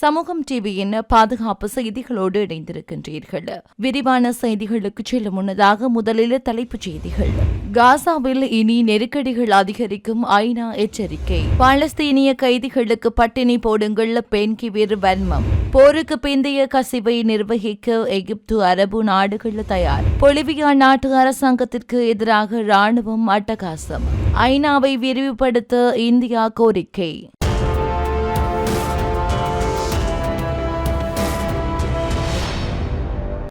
சமூகம் டிவியின் பாதுகாப்பு செய்திகளோடு இணைந்திருக்கின்றீர்கள். விரிவான செய்திகளுக்கு செல்லும் முன்னதாக முதலில் தலைப்புச் செய்திகள். காசாவில் இனி நெருக்கடிகள் அதிகரிக்கும் ஐநா எச்சரிக்கை. பாலஸ்தீனிய கைதிகளுக்கு பட்டினி போடுங்கள் பென்கிவிர் வன்மம். போருக்கு பிந்தைய கசிவை நிர்வகிக்க எகிப்து அரபு நாடுகள் தயார். பொலிவியா நாட்டு அரசாங்கத்திற்கு எதிராக ராணுவம் அட்டகாசம். ஐநாவை விரிவுபடுத்த இந்தியா கோரிக்கை.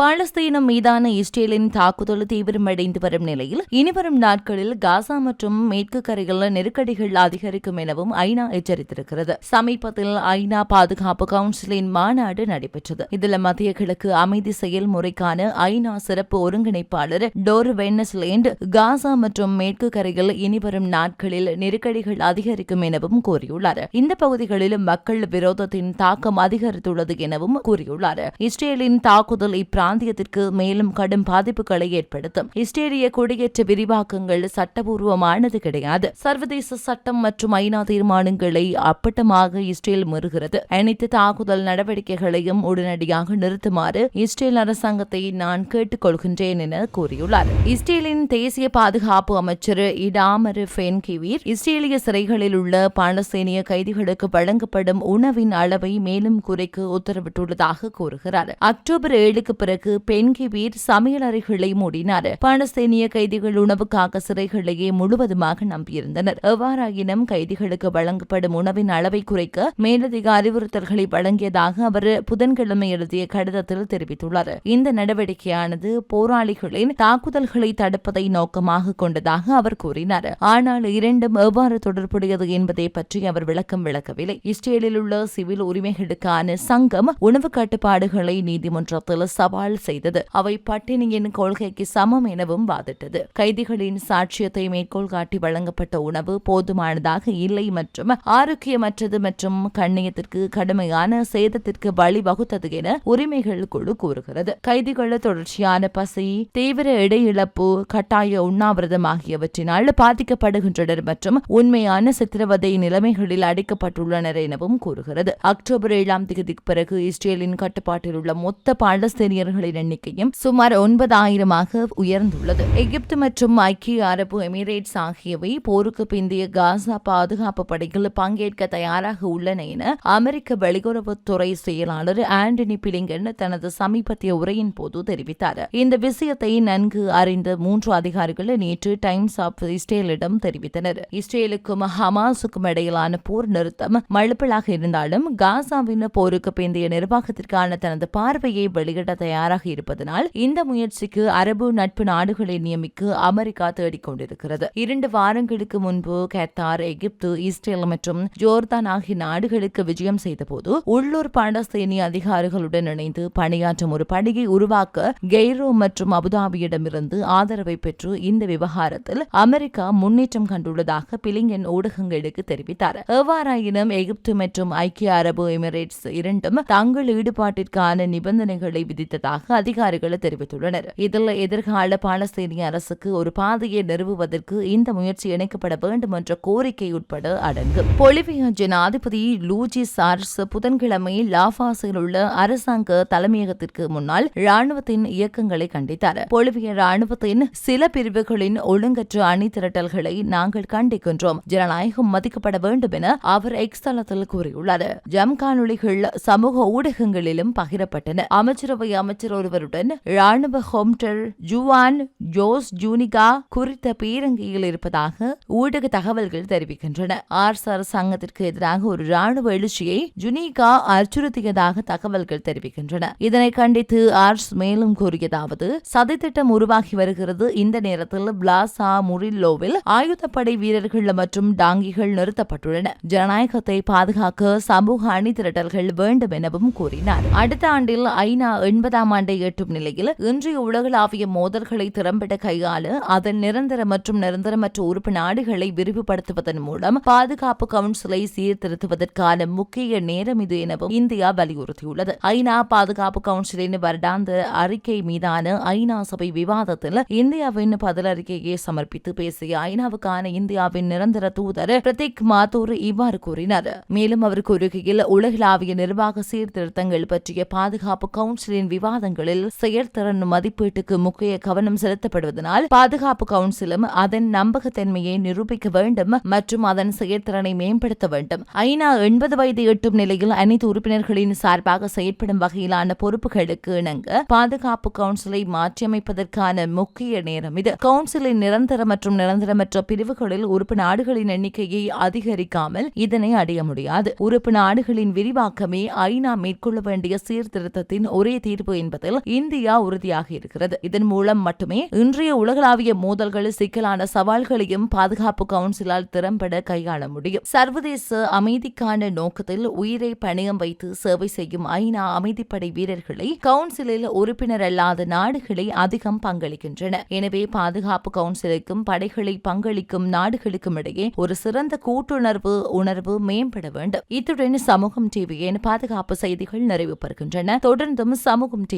பாலஸ்தீனம் மீதான இஸ்ரேலின் தாக்குதல் தீவிரமடைந்து வரும் நிலையில் இனிவரும் நாட்களில் காசா மற்றும் மேற்கு கரையில் நெருக்கடிகள் அதிகரிக்கும் எனவும் ஐநா எச்சரித்திருக்கிறது. சமீபத்தில் ஐநா பாதுகாப்பு கவுன்சிலின் மாநாடு நடைபெற்றது. இதில் மத்திய கிழக்கு அமைதி செயல்முறைக்கான ஐநா சிறப்பு ஒருங்கிணைப்பாளர் டோர் வென்னஸ்லேண்ட் காசா மற்றும் மேற்கு கரையில் இனிவரும் நாட்களில் நெருக்கடிகள் அதிகரிக்கும் எனவும் கூறியுள்ளார். இந்த பகுதிகளில் மக்கள் விரோதத்தின் தாக்கம் அதிகரித்துள்ளது எனவும் கூறியுள்ளார். இஸ்ரேலின் தாக்குதல் இப்பிரா பிராந்தியத்திற்கு மேலும் கடும் பாதிப்புகளை ஏற்படுத்தும். இஸ்ரேலிய குடியேற்ற விரிவாக்கங்கள் சட்டபூர்வமானது கிடையாது. சர்வதேச சட்டம் மற்றும் ஐநா தீர்மானங்களை அப்பட்டமாக இஸ்ரேல் மீறுகிறது. அனைத்து தாக்குதல் நடவடிக்கைகளையும் உடனடியாக நிறுத்துமாறு இஸ்ரேல் அரசாங்கத்தை நான் கேட்டுக் கொள்கின்றேன் என கூறியுள்ளார். இஸ்ரேலின் தேசிய பாதுகாப்பு அமைச்சர் இடாமர் ஃபென்கிவீர் இஸ்ரேலிய சிறைகளில் உள்ள பாலஸ்தீனிய கைதிகளுக்கு வழங்கப்படும் உணவின் அளவை மேலும் குறைக்க உத்தரவிட்டுள்ளதாக கூறுகிறார். அக்டோபர் ஏழுக்கு பிறகு பிறகு பெண்கிபீர் சமையலறைகளை மூடினார். பாலஸ்தீனிய கைதிகள் உணவுக்காக சிறைகளையே முழுவதுமாக நம்பியிருந்தனர். எவ்வாறாயினும் கைதிகளுக்கு வழங்கப்படும் உணவின் அளவை குறைக்க மேலதிக அறிவுறுத்தல்களை வழங்கியதாக அவர் புதன்கிழமை எழுதிய கடிதத்தில் தெரிவித்துள்ளார். இந்த நடவடிக்கையானது போராளிகளின் தாக்குதல்களை தடுப்பதை நோக்கமாக கொண்டதாக அவர் கூறினார். ஆனால் இரண்டும் எவ்வாறு தொடர்புடையது என்பதை பற்றி அவர் விளக்கம் விளக்கவில்லை. இஸ்ரேலில் உள்ள சிவில் உரிமைகளுக்கான சங்கம் உணவு கட்டுப்பாடுகளை நீதிமன்றத்தில் சவால் சவால் செய்தது. அவை பட்டினியின் கொள்கைக்கு சமம் எனவும் வாதிட்டது. கைதிகளின் சாட்சியத்தை மேற்கோள் காட்டி வழங்கப்பட்ட உணவு போதுமானதாக இல்லை மற்றும் ஆரோக்கியமற்றது மற்றும் கண்ணியத்திற்கு கடுமையான சேதத்திற்கு வழிவகுத்தது என உரிமைகள் குழு கூறுகிறது. கைதிகள் தொடர்ச்சியான பசி தீவிர இடையிழப்பு கட்டாய உண்ணாவிரதம் ஆகியவற்றினால் பாதிக்கப்படுகின்றனர் மற்றும் உண்மையான சித்திரவதை நிலைமைகளில் அடைக்கப்பட்டுள்ளனர் எனவும் கூறுகிறது. அக்டோபர் ஏழாம் தேதிக்கு பிறகு இஸ்ரேலின் கட்டுப்பாட்டில் உள்ள மொத்த பாலஸ்தீனியர்கள் இந்தியர்களின் எண்ணிக்கையும் சுமார் ஒன்பதாயிரமாக உயர்ந்துள்ளது. எகிப்து மற்றும் ஐக்கிய அரபு எமிரேட்ஸ் ஆகியவை போருக்கு பிந்தைய காசா பாதுகாப்பு படைகள் பங்கேற்க தயாராக உள்ளன என அமெரிக்க வெளியுறவுத்துறை செயலாளர் ஆண்டனி பிலிங்கன் தனது சமீபத்திய உரையின் போது தெரிவித்தார். இந்த விஷயத்தை நன்கு அறிந்த மூன்று அதிகாரிகள் நேற்று டைம்ஸ் ஆப் இஸ்ரேலிடம் தெரிவித்தனர். இஸ்ரேலுக்கும் ஹமாஸுக்கும் இடையிலான போர் நிறுத்தம் மழுப்பலாக இருந்தாலும் காசாவின் போருக்கு பிந்தைய நிர்வாகத்திற்கான தனது பார்வையை வெளியிட தயார் தயாராக இருப்பதனால் இந்த முயற்சிக்கு அரபு நட்பு நாடுகளை நியமிக்க அமெரிக்கா தேடிக்கொண்டிருக்கிறது. இரண்டு வாரங்களுக்கு முன்பு கத்தார் எகிப்து இஸ்ரேல் மற்றும் ஜோர்தான் ஆகிய நாடுகளுக்கு விஜயம் செய்தபோது உள்ளூர் பாலஸ்தீனிய அதிகாரிகளுடன் இணைந்து பணியாற்றும் ஒரு பணியை உருவாக்க கெய்ரோ மற்றும் அபுதாபியிடமிருந்து ஆதரவை பெற்று இந்த விவகாரத்தில் அமெரிக்கா முன்னேற்றம் கண்டுள்ளதாக பிலிங்கன் ஊடகங்களுக்கு தெரிவித்தார். எவ்வாறாயினும் எகிப்து மற்றும் ஐக்கிய அரபு எமிரேட்ஸ் இரண்டும் தங்கள் ஈடுபாட்டிற்கான நிபந்தனைகளை விதித்ததாக உள்ளதாக அதிகாரிகள் தெரிவித்துள்ளனர். இதில் எதிர்கால பாலஸ்தீனிய அரசுக்கு ஒரு பாதையை நிறுவுவதற்கு இந்த முயற்சி இணைக்கப்பட வேண்டும் என்ற கோரிக்கை உட்பட அடங்கும் பொலிவியா ஜனாதிபதி லூஜி சார்ஸ் புதன்கிழமை லாபாஸில் உள்ள அரசாங்க தலைமையகத்திற்கு முன்னால் ராணுவத்தின் இயக்கங்களை கண்டித்தார். பொலிவிய ராணுவத்தின் சில பிரிவுகளின் ஒழுங்கற்ற அணி திரட்டல்களை நாங்கள் கண்டிக்கின்றோம். ஜனநாயகம் மதிக்கப்பட வேண்டும் என அவர் எக்ஸ் தளத்தில் கூறியுள்ளார். ஜம் காணொலிகள் சமூக ஊடகங்களிலும் பகிரப்பட்டன. அமைச்சரவை அமைச்சர் அமைச்சர் ஒருவருடன் ராணுவ ஹோம்டர் ஜுவான் ஜோஸ் ஜூனிகா குறித்த பீரங்கியில் இருப்பதாக ஊடக தகவல்கள் தெரிவிக்கின்றன. ஆர்ஸ் அரசாங்கத்திற்கு எதிராக ஒரு ராணுவ எழுச்சியை ஜுனிகா அச்சுறுத்தியதாக தகவல்கள் தெரிவிக்கின்றன. இதனை கண்டித்து ஆர்ஸ் மேலும் கூறியதாவது சதித்திட்டம் உருவாகி வருகிறது. இந்த நேரத்தில் பிளாசா முரில்லோவில் ஆயுதப்படை வீரர்கள் மற்றும் டாங்கிகள் நிறுத்தப்பட்டுள்ளன. ஜனநாயகத்தை பாதுகாக்க சமூக அணி திரட்டல்கள் வேண்டும் எனவும் கூறினார். அடுத்த ஆண்டில் ஐநா எண்பதாம் ஐந்தாம் ஆண்டை எட்டும் நிலையில் இன்றைய உலகளாவிய மோதல்களை திறம்பட கையாள அதன் நிரந்தர மற்றும் நிரந்தரமற்ற உறுப்பு நாடுகளை விரிவுபடுத்துவதன் மூலம் பாதுகாப்பு கவுன்சிலை சீர்திருத்துவதற்கான முக்கிய நேரம் இது எனவும் இந்தியா வலியுறுத்தியுள்ளது. ஐநா பாதுகாப்பு கவுன்சிலின் வருடாந்த அறிக்கை மீதான ஐநா சபை விவாதத்தில் இந்தியாவின் பதில் அறிக்கையை சமர்ப்பித்து பேசிய ஐநாவுக்கான இந்தியாவின் நிரந்தர தூதர் பிரதீக் மாத்தூர் இவ்வாறு கூறினார். மேலும் அவர் கூறுகையில் உலகளாவிய நிர்வாக சீர்திருத்தங்கள் பற்றிய பாதுகாப்பு கவுன்சிலின் மாதங்களில் செயற்திறன் மதிப்பீட்டுக்கு முக்கிய கவனம் செலுத்தப்படுவதனால் பாதுகாப்பு கவுன்சிலும் அதன் நம்பகத்தன்மையை நிரூபிக்க வேண்டும் மற்றும் அதன் செயற்திறனை மேம்படுத்த வேண்டும். ஐநா எண்பது வயது எட்டும் நிலையில் அனைத்து உறுப்பினர்களின் சார்பாக செயற்படும் வகையிலான பொறுப்புகளுக்கு இணங்க பாதுகாப்பு கவுன்சிலை மாற்றியமைப்பதற்கான முக்கிய நேரம் இது. கவுன்சிலின் நிரந்தர மற்றும் நிரந்தரமற்ற பிரிவுகளில் உறுப்பு நாடுகளின் எண்ணிக்கையை அதிகரிக்காமல் இதனை அடைய முடியாது. உறுப்பு நாடுகளின் விரிவாக்கமே ஐநா மேற்கொள்ள வேண்டிய சீர்திருத்தத்தின் ஒரே தீர்வு என்பதில் இந்தியா உறுதியாக இருக்கிறது. இதன் மூலம் மட்டுமே இன்றைய உலகளாவிய மோதல்கள் சிக்கலான சவால்களையும் பாதுகாப்பு கவுன்சிலால் திறம்பட கையாள முடியும். சர்வதேச அமைதிக்கான நோக்கத்தில் உயிரை பணியம் வைத்து சேவை செய்யும் ஐநா அமைதிப்படை வீரர்களை கவுன்சிலில் உறுப்பினர் அல்லாத நாடுகளை அதிகம் பங்களிக்கின்றன. எனவே பாதுகாப்பு கவுன்சிலுக்கும் படைகளை பங்களிக்கும் நாடுகளுக்கும் இடையே ஒரு சிறந்த கூட்டுணர்வு உணர்வு மேம்பட வேண்டும். இத்துடன் சமூகம் டிவியின் பாதுகாப்பு செய்திகள் நிறைவு பெறுகின்றன. தொடர்ந்தும் சமூகம் டிவி